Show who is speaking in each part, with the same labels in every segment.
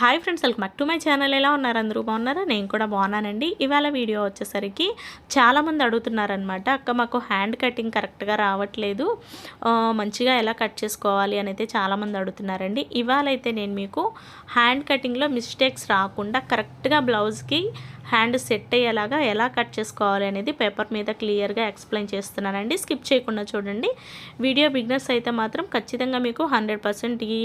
Speaker 1: Hi friends welcome back to my channel. ఎలా ఉన్నారు అందరూ? బాగున్నారా? నేను కూడా బాగున్నానండి. ఇవాళ వీడియో వచ్చేసరికి చాలామంది అడుగుతున్నారనమాట అక్క మాకు హ్యాండ్ కటింగ్ కరెక్ట్గా రావట్లేదు. మంచిగా ఎలా కట్ చేసుకోవాలి అని అయితే చాలామంది అడుగుతున్నారండి. ఇవాళ అయితే నేను మీకు హ్యాండ్ కటింగ్లో మిస్టేక్స్ రాకుండా కరెక్ట్గా బ్లౌజ్కి హ్యాండ్ సెట్ అయ్యేలాగా ఎలా కట్ చేసుకోవాలి అనేది పేపర్ మీద క్లియర్గా ఎక్స్ప్లెయిన్ చేస్తున్నానండి. స్కిప్ చేయకుండా చూడండి. వీడియో బిగినర్స్ అయితే మాత్రం ఖచ్చితంగా మీకు హండ్రెడ్ పర్సెంట్ ఈ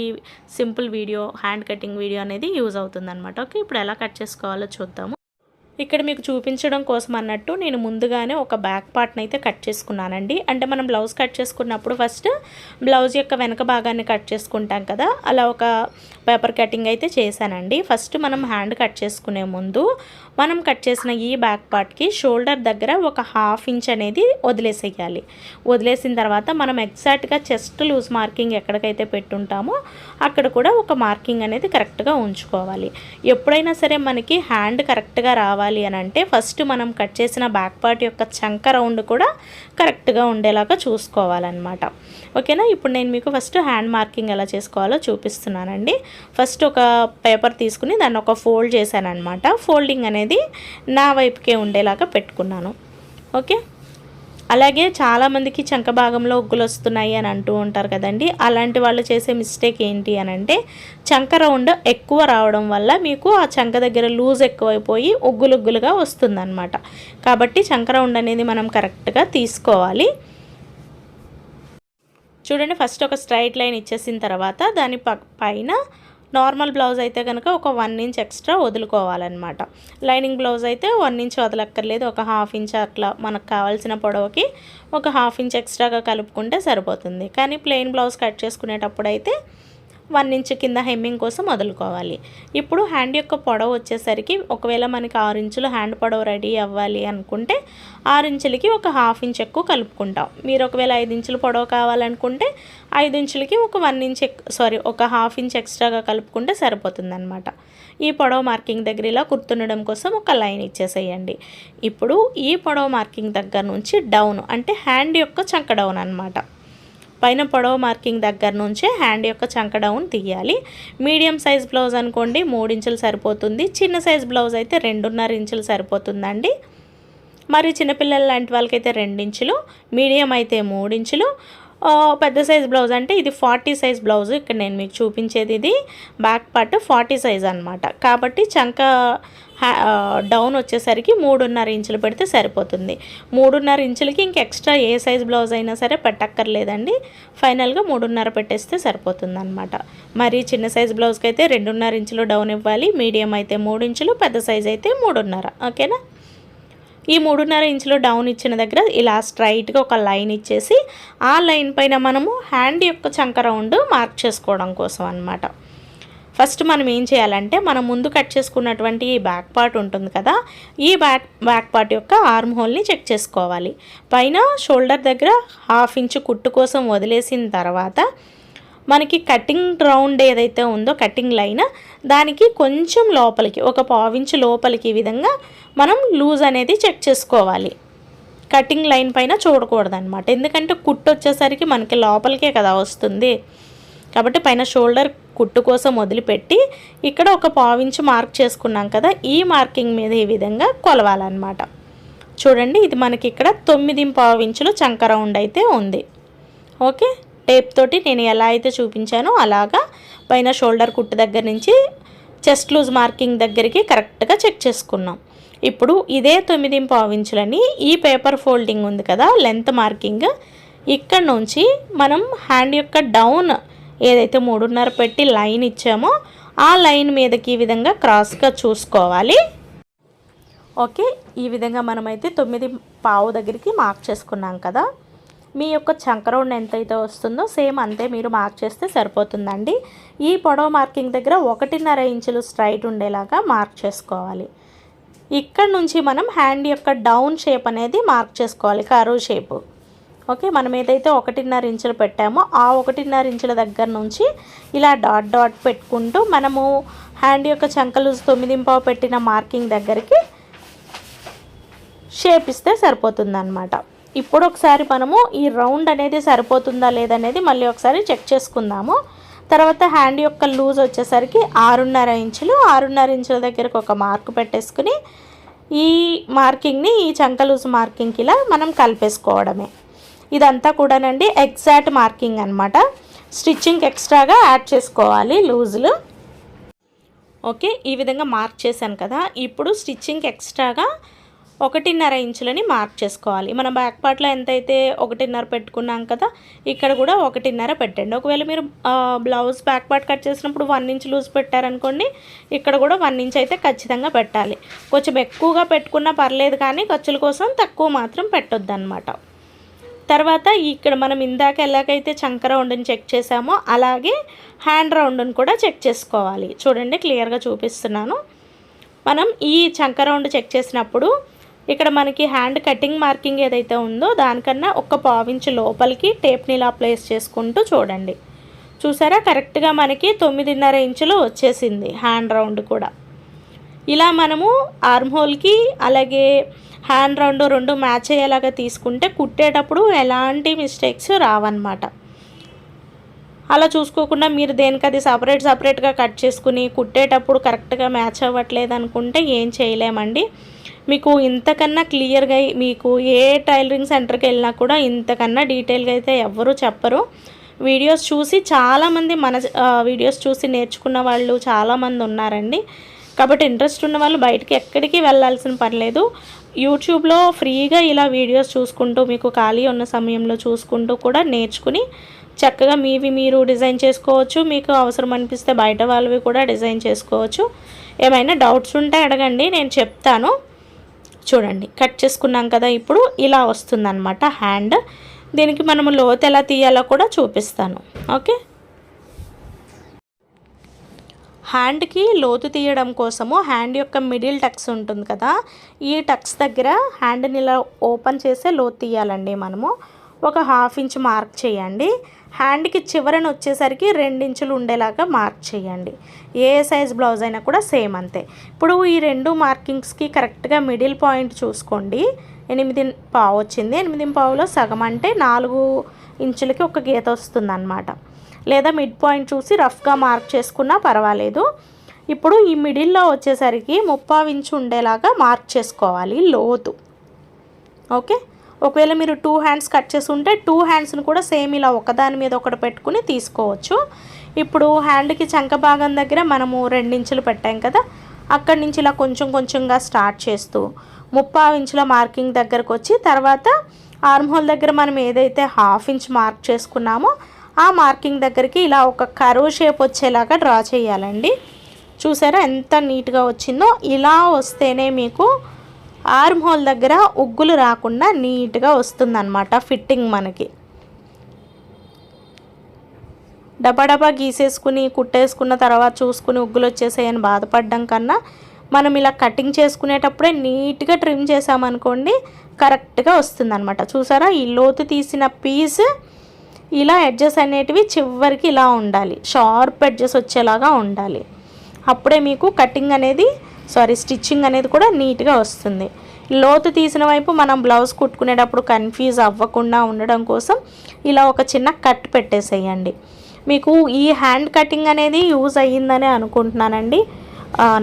Speaker 1: simple video hand cutting video అనేది యూజ్ అవుతుందన్నమాట. ఓకే ఇప్పుడు ఎలా కట్ చేసుకోవాలో చూద్దాము. ఇక్కడ మీకు చూపించడం కోసం అన్నట్టు నేను ముందుగానే ఒక బ్యాక్ పార్ట్ని అయితే కట్ చేసుకున్నానండి. అంటే మనం బ్లౌజ్ కట్ చేసుకున్నప్పుడు ఫస్ట్ బ్లౌజ్ యొక్క వెనక భాగాన్ని కట్ చేసుకుంటాం కదా అలా ఒక పేపర్ కటింగ్ అయితే చేశానండి. ఫస్ట్ మనం హ్యాండ్ కట్ చేసుకునే ముందు మనం కట్ చేసిన ఈ బ్యాక్ పార్ట్కి షోల్డర్ దగ్గర ఒక హాఫ్ ఇంచ్ అనేది వదిలేసేయాలి. వదిలేసిన తర్వాత మనం ఎగ్జాక్ట్గా చెస్ట్ లూజ్ మార్కింగ్ ఎక్కడికైతే పెట్టుంటామో అక్కడ కూడా ఒక మార్కింగ్ అనేది కరెక్ట్గా ఉంచుకోవాలి. ఎప్పుడైనా సరే మనకి హ్యాండ్ కరెక్ట్గా రావాలి అని అంటే ఫస్ట్ మనం కట్ చేసిన బ్యాక్ పార్ట్ యొక్క చంక రౌండ్ కూడా కరెక్ట్గా ఉండేలాగా చూసుకోవాలన్నమాట. ఓకేనా? ఇప్పుడు నేను మీకు ఫస్ట్ హ్యాండ్ మార్కింగ్ ఎలా చేసుకోవాలో చూపిస్తున్నానండి. ఫస్ట్ ఒక పేపర్ తీసుకుని దాన్ని ఒక ఫోల్డ్ చేశాను అనమాట ఫోల్డింగ్ అనేది నా వైపుకే ఉండేలాగా పెట్టుకున్నాను. ఓకే? అలాగే చాలామందికి చంక భాగంలో ఉగ్గులు వస్తున్నాయి అని అంటూ ఉంటారు కదండి. అలాంటి వాళ్ళు చేసే మిస్టేక్ ఏంటి అని అంటే చంక రౌండ్ ఎక్కువ రావడం వల్ల మీకు ఆ చంక దగ్గర లూజ్ ఎక్కువైపోయి ఉగ్గులుగ్గులుగా వస్తుందన్నమాట. కాబట్టి చంక రౌండ్ అనేది మనం కరెక్ట్గా తీసుకోవాలి. చూడండి ఫస్ట్ ఒక స్ట్రైట్ లైన్ ఇచ్చేసిన తర్వాత దాని పైన నార్మల్ బ్లౌజ్ అయితే కనుక ఒక వన్ ఇంచ్ ఎక్స్ట్రా వదులుకోవాలన్నమాట. లైనింగ్ బ్లౌజ్ అయితే వన్ ఇంచ్ వదలక్కర్లేదు ఒక హాఫ్ ఇంచ్ అట్లా మనకు కావాల్సిన పొడవుకి ఒక హాఫ్ ఇంచ్ ఎక్స్ట్రాగా కలుపుకుంటే సరిపోతుంది. కానీ ప్లెయిన్ బ్లౌజ్ కట్ చేసుకునేటప్పుడు అయితే వన్ ఇంచ్ కింద హెమ్మింగ్ కోసం వదులుకోవాలి. ఇప్పుడు హ్యాండ్ యొక్క పొడవు వచ్చేసరికి ఒకవేళ మనకి ఆరు ఇంచులు హ్యాండ్ పొడవు రెడీ అవ్వాలి అనుకుంటే ఆరు ఇంచులకి ఒక హాఫ్ ఇంచ్ ఎక్కువ కలుపుకుంటాం. మీరు ఒకవేళ ఐదు ఇంచులు పొడవు కావాలనుకుంటే ఐదు ఇంచులకి ఒక వన్ ఇంచ్ సారీ ఒక హాఫ్ ఇంచ్ ఎక్స్ట్రాగా కలుపుకుంటే సరిపోతుందన్నమాట. ఈ పొడవు మార్కింగ్ దగ్గర ఇలా గుర్తుండడం కోసం ఒక లైన్ ఇచ్చేసేయండి. ఇప్పుడు ఈ పొడవు మార్కింగ్ దగ్గర నుంచి డౌన్ అంటే హ్యాండ్ యొక్క చంక డౌన్ అనమాట పైన పొడవ మార్కింగ్ దగ్గర నుంచే హ్యాండ్ యొక్క చంక డౌన్ తీయాలి. మీడియం సైజ్ బ్లౌజ్ అనుకోండి మూడు ఇంచులు సరిపోతుంది. చిన్న సైజ్ బ్లౌజ్ అయితే రెండున్నర ఇంచులు సరిపోతుందండి. మరి చిన్నపిల్లల లాంటి వాళ్ళకైతే రెండించులు మీడియం అయితే మూడించులు పెద్ద సైజ్ బ్లౌజ్ అంటే ఇది ఫార్టీ సైజ్ బ్లౌజ్. ఇక్కడ నేను మీకు చూపించేది ఇది. బ్యాక్ పార్ట్ ఫార్టీ సైజ్ అనమాట కాబట్టి చంక హ్యా- డౌన్ వచ్చేసరికి మూడున్నర ఇంచులు పెడితే సరిపోతుంది. మూడున్నర ఇంచులకి ఇంక ఎక్స్ట్రా ఏ సైజ్ బ్లౌజ్ అయినా సరే పెట్టక్కర్లేదండి. ఫైనల్గా మూడున్నర పెట్టేస్తే సరిపోతుంది అనమాట మరి చిన్న సైజ్ బ్లౌజ్కి అయితే రెండున్నర ఇంచులు డౌన్ ఇవ్వాలి. మీడియం అయితే మూడు ఇంచులు పెద్ద సైజ్ అయితే మూడున్నర. ఓకేనా? ఈ మూడున్నర ఇంచులో డౌన్ ఇచ్చిన దగ్గర ఇలా స్ట్రైట్గా ఒక లైన్ ఇచ్చేసి ఆ లైన్ పైన మనము హ్యాండ్ యొక్క చంక రౌండ్ మార్క్ చేసుకోవడం కోసం అన్నమాట. ఫస్ట్ మనం ఏం చేయాలంటే మనం ముందు కట్ చేసుకున్నటువంటి ఈ బ్యాక్ పార్ట్ ఉంటుంది కదా ఈ బ్యాక్ బ్యాక్ పార్ట్ యొక్క ఆర్మ్ హోల్ని చెక్ చేసుకోవాలి. పైన షోల్డర్ దగ్గర హాఫ్ ఇంచు కుట్టు కోసం వదిలేసిన తర్వాత మనకి కటింగ్ రౌండ్ ఏదైతే ఉందో కటింగ్ లైన్ దానికి కొంచెం లోపలికి ఒక పావించు లోపలికి ఈ విధంగా మనం లూజ్ అనేది చెక్ చేసుకోవాలి. కటింగ్ లైన్ పైన చూడకూడదు అనమాట ఎందుకంటే కుట్టు వచ్చేసరికి మనకి లోపలికే కదా వస్తుంది. కాబట్టి పైన షోల్డర్ కుట్టు కోసం వదిలిపెట్టి ఇక్కడ ఒక పావించు మార్క్ చేసుకున్నాం కదా ఈ మార్కింగ్ మీద ఈ విధంగా కొలవాలన్నమాట. చూడండి ఇది మనకి ఇక్కడ తొమ్మిది పావించులు చంక రౌండ్ అయితే ఉంది. ఓకే? టేప్ తోటి నేను ఎలా అయితే చూపించానో అలాగా పైన షోల్డర్ కుట్టు దగ్గర నుంచి చెస్ట్ లూజ్ మార్కింగ్ దగ్గరికి కరెక్ట్గా చెక్ చేసుకున్నాం. ఇప్పుడు ఇదే తొమ్మిది పావించులని ఈ పేపర్ ఫోల్డింగ్ ఉంది కదా లెంత్ మార్కింగ్. ఇక్కడ నుంచి మనం హ్యాండ్ యొక్క డౌన్ ఏదైతే మూడున్నర పెట్టి లైన్ ఇచ్చామో ఆ లైన్ మీదకి ఈ విధంగా క్రాస్గా చూసుకోవాలి. ఓకే ఈ విధంగా మనమైతే తొమ్మిది పావు దగ్గరికి మార్క్ చేసుకున్నాం కదా. మీ యొక్క చంక రౌండ్ ఎంతైతే వస్తుందో సేమ్ అంతే మీరు మార్క్ చేస్తే సరిపోతుందండి. ఈ పొడవ మార్కింగ్ దగ్గర ఒకటిన్నర ఇంచులు స్ట్రైట్ ఉండేలాగా మార్క్ చేసుకోవాలి. ఇక్కడ నుంచి మనం హ్యాండ్ యొక్క డౌన్ షేప్ అనేది మార్క్ చేసుకోవాలి కరువు షేపు ఓకే మనం ఏదైతే ఒకటిన్నర ఇంచులు పెట్టామో ఆ ఒకటిన్నర ఇంచుల దగ్గర నుంచి ఇలా డాట్ డాట్ పెట్టుకుంటూ మనము హ్యాండ్ యొక్క చంకలు తొమ్మిదింపావు పెట్టిన మార్కింగ్ దగ్గరికి షేప్ ఇస్తే సరిపోతుంది ఇప్పుడు ఒకసారి మనము ఈ రౌండ్ అనేది సరిపోతుందా లేదనేది మళ్ళీ ఒకసారి చెక్ చేసుకుందాము. తర్వాత హ్యాండ్ యొక్క లూజ్ వచ్చేసరికి ఆరున్నర ఇంచులు ఆరున్నర ఇంచుల దగ్గరకు ఒక మార్క్ పెట్టేసుకుని ఈ మార్కింగ్ని ఈ చంక లూజ్ మార్కింగ్కి ఇలా మనం కలిపేసుకోవడమే. ఇదంతా కూడానండి ఎగ్జాక్ట్ మార్కింగ్ అనమాట స్టిచ్చింగ్ ఎక్స్ట్రాగా యాడ్ చేసుకోవాలి లూజులు. ఓకే ఈ విధంగా మార్క్ చేశాను కదా. ఇప్పుడు స్టిచ్చింగ్ ఎక్స్ట్రాగా ఒకటిన్నర ఇంచులని మార్క్ చేసుకోవాలి. మనం బ్యాక్ పార్ట్లో ఎంతైతే ఒకటిన్నర పెట్టుకున్నాం కదా ఇక్కడ కూడా ఒకటిన్నర పెట్టండి. ఒకవేళ మీరు బ్లౌజ్ బ్యాక్ పార్ట్ కట్ చేసినప్పుడు వన్ ఇంచ్ లూజ్ పెట్టారనుకోండి ఇక్కడ కూడా వన్ ఇంచ్ అయితే ఖచ్చితంగా పెట్టాలి. కొంచెం ఎక్కువగా పెట్టుకున్నా పర్లేదు కానీ ఖర్చుల కోసం తక్కువ మాత్రం పెట్టొద్దు అనమాట తర్వాత ఇక్కడ మనం ఇందాక ఎలాగైతే చంక రౌండ్ని చెక్ చేసామో అలాగే హ్యాండ్ రౌండ్ని కూడా చెక్ చేసుకోవాలి. చూడండి క్లియర్గా చూపిస్తున్నాను. మనం ఈ చంక రౌండ్ చెక్ చేసినప్పుడు ఇక్కడ మనకి హ్యాండ్ కటింగ్ మార్కింగ్ ఏదైతే ఉందో దానికన్నా ఒక పావించి లోపలికి టేప్ని ఇలా ప్లేస్ చేసుకుంటూ చూడండి. చూసారా? కరెక్ట్గా మనకి తొమ్మిదిన్నర ఇంచులు వచ్చేసింది హ్యాండ్ రౌండ్ కూడా. ఇలా మనము ఆర్మ్ హోల్కి అలాగే హ్యాండ్ రౌండ్ రెండు మ్యాచ్ అయ్యేలాగా తీసుకుంటే కుట్టేటప్పుడు ఎలాంటి మిస్టేక్స్ రావన్నమాట. అలా చూసుకోకుండా మీరు దేనికి అది సపరేట్ సపరేట్గా కట్ చేసుకుని కుట్టేటప్పుడు కరెక్ట్గా మ్యాచ్ అవ్వట్లేదు అనుకుంటే ఏం చేయలేమండి. మీకు ఇంతకన్నా క్లియర్గా మీకు ఏ టైలరింగ్ సెంటర్కి వెళ్ళినా కూడా ఇంతకన్నా డీటెయిల్గా అయితే ఎవ్వరూ చెప్పరు. వీడియోస్ చూసి చాలామంది మన వీడియోస్ చూసి నేర్చుకున్న వాళ్ళు చాలామంది ఉన్నారండి. కాబట్టి ఇంట్రెస్ట్ ఉన్న వాళ్ళు బయటికి ఎక్కడికి వెళ్ళాల్సిన పర్లేదు యూట్యూబ్లో ఫ్రీగా ఇలా వీడియోస్ చూసుకుంటూ మీకు ఖాళీ ఉన్న సమయంలో చూసుకుంటూ కూడా నేర్చుకుని చక్కగా మీవి మీరు డిజైన్ చేసుకోవచ్చు. మీకు అవసరం అనిపిస్తే బయట వాళ్ళవి కూడా డిజైన్ చేసుకోవచ్చు. ఏమైనా డౌట్స్ ఉంటే అడగండి నేను చెప్తాను. చూడండి కట్ చేసుకున్నాం కదా ఇప్పుడు ఇలా వస్తుందన్నమాట హ్యాండ్. దీనికి మనము లోతు ఎలా తీయాలో కూడా చూపిస్తాను ఓకే? హ్యాండ్కి లోతు తీయడం కోసము హ్యాండ్ యొక్క మిడిల్ టక్స్ ఉంటుంది కదా ఈ టక్స్ దగ్గర హ్యాండ్ని ఇలా ఓపెన్ చేసే లోతు తీయాలండి మనము. ఒక హాఫ్ ఇంచ్ మార్క్ చేయండి. హ్యాండ్కి చివరన వచ్చేసరికి రెండించులు ఉండేలాగా మార్క్ చేయండి. ఏ సైజ్ బ్లౌజ్ అయినా కూడా సేమ్ అంతే. ఇప్పుడు ఈ రెండు మార్కింగ్స్కి కరెక్ట్గా మిడిల్ పాయింట్ చూసుకోండి. ఎనిమిది పావు వచ్చింది. ఎనిమిది పావులో సగం అంటే నాలుగు ఇంచులకి ఒక గీత వస్తుందన్నమాట. లేదా మిడ్ పాయింట్ చూసి రఫ్గా మార్క్ చేసుకున్నా పర్వాలేదు. ఇప్పుడు ఈ మిడిల్లో వచ్చేసరికి ముప్పావు ఇంచు ఉండేలాగా మార్క్ చేసుకోవాలి లోతు. ఓకే? ఒకవేళ మీరు టూ హ్యాండ్స్ కట్ చేసి ఉంటే టూ హ్యాండ్స్ని కూడా సేమ్ ఇలా ఒకదాని మీద ఒకటి పెట్టుకుని తీసుకోవచ్చు. ఇప్పుడు హ్యాండ్కి చంక భాగం దగ్గర మనము రెండించులు పెట్టాం కదా అక్కడి నుంచి ఇలా కొంచెం కొంచెంగా స్టార్ట్ చేస్తూ ముప్పావు ఇంచుల మార్కింగ్ దగ్గరకు వచ్చి తర్వాత ఆర్మ్ హోల్ దగ్గర మనం ఏదైతే హాఫ్ ఇంచ్ మార్క్ చేసుకున్నామో ఆ మార్కింగ్ దగ్గరికి ఇలా ఒక కరువు షేప్ వచ్చేలాగా డ్రా చేయాలండి. చూసారా ఎంత నీట్గా వచ్చిందో? ఇలా వస్తేనే మీకు ఆర్మ్ హోల్ దగ్గర ఉగ్గులు రాకుండా నీట్గా వస్తుందన్నమాట ఫిట్టింగ్ మనకి. డబాడబా గీసేసుకుని కుట్టేసుకున్న తర్వాత చూసుకుని ఉగ్గులు వచ్చేసాయని బాధపడడం కన్నా మనం ఇలా కటింగ్ చేసుకునేటప్పుడే నీట్గా ట్రిమ్ చేసామనుకోండి కరెక్ట్గా వస్తుందన్నమాట. చూసారా? ఈ లోతు తీసిన పీస్ ఇలా ఎడ్జెస్ అనేటివి చివరికి ఇలా ఉండాలి. షార్ప్ ఎడ్జెస్ వచ్చేలాగా ఉండాలి. అప్పుడే మీకు కటింగ్ అనేది సారీ స్టిచ్చింగ్ అనేది కూడా నీట్గా వస్తుంది. లోతు తీసిన వైపు మనం బ్లౌజ్ కుట్టుకునేటప్పుడు కన్ఫ్యూజ్ అవ్వకుండా ఉండడం కోసం ఇలా ఒక చిన్న కట్ పెట్టేసేయండి. మీకు ఈ హ్యాండ్ కటింగ్ అనేది యూజ్ అయ్యిందని అనుకుంటున్నానండి.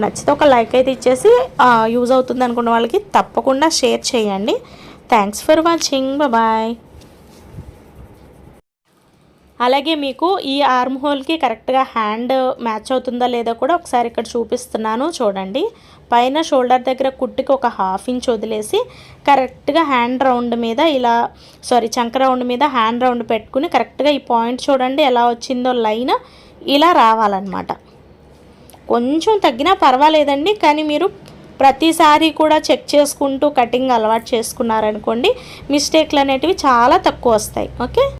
Speaker 1: నచ్చితే ఒక లైక్ అయితే ఇచ్చేసి యూజ్ అవుతుంది అనుకున్న వాళ్ళకి తప్పకుండా షేర్ చేయండి. Thanks for watching. బాయ్. అలాగే మీకు ఈ ఆర్మ్ హోల్కి కరెక్ట్గా హ్యాండ్ మ్యాచ్ అవుతుందా లేదా కూడా ఒకసారి ఇక్కడ చూపిస్తున్నాను చూడండి. పైన షోల్డర్ దగ్గర కుట్టికి ఒక హాఫ్ ఇంచ్ వదిలేసి కరెక్ట్గా హ్యాండ్ రౌండ్ మీద ఇలా సారీ చంక రౌండ్ మీద హ్యాండ్ రౌండ్ పెట్టుకుని కరెక్ట్గా ఈ పాయింట్ చూడండి ఎలా వచ్చిందో లైన్ ఇలా రావాలన్నమాట. కొంచెం తగ్గినా పర్వాలేదండి కానీ మీరు ప్రతిసారి కూడా చెక్ చేసుకుంటూ కటింగ్ అలవాటు చేసుకున్నారనుకోండి మిస్టేక్లు అనేటివి చాలా తక్కువ వస్తాయి. ఓకే